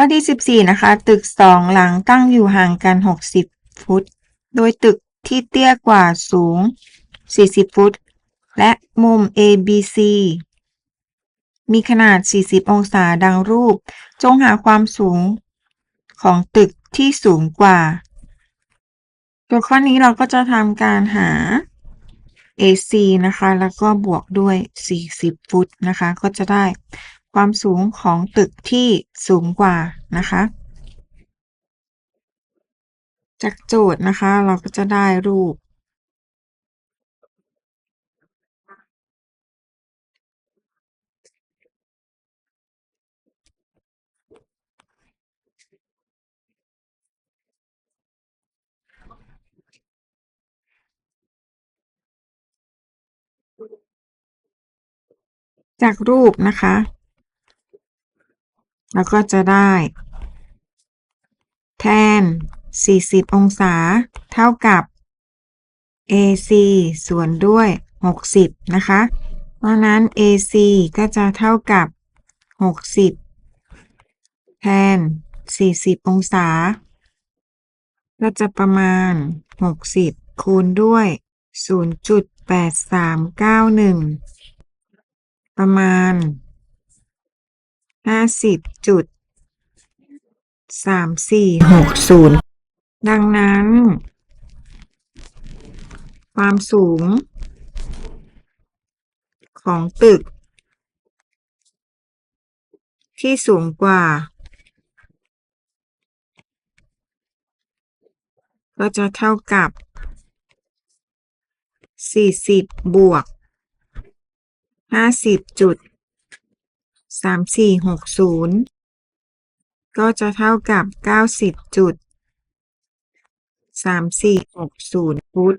ข้อที่ 14 นะคะ ตึกสองหลังตั้งอยู่ห่างกัน 60 ฟุต โดยตึกที่เตี้ยกว่าสูง 40 ฟุต และมุม ABC มีขนาด 40 องศาดังรูป จงหาความสูงของตึกที่สูงกว่าตัวข้อนี้เราก็จะทำการหา AC นะคะ แล้วก็บวกด้วย 40 ฟุตนะคะ ก็จะได้ ความสูงของตึกที่สูงกว่านะคะ จากโจทย์นะคะ เราก็จะได้รูป จากรูปนะคะ แล้วก็จะได้ แทน 40 องศา เท่ากับ AC ส่วนด้วย 60 นะคะ เพราะนั้น AC ก็จะเท่ากับ 60 แทน 40 องศา ก็จะประมาณ 60 คูณด้วย 0.8391 ประมาณ 50จุดสามสี่หกศูนย์ดังนั้น ความสูง ของตึก ที่สูงกว่า ก็จะเท่ากับ40บวก50จุด สามสี่หกศูนย์ก็จะเท่ากับเก้าสิบจุดสามสี่หกศูนย์ฟุต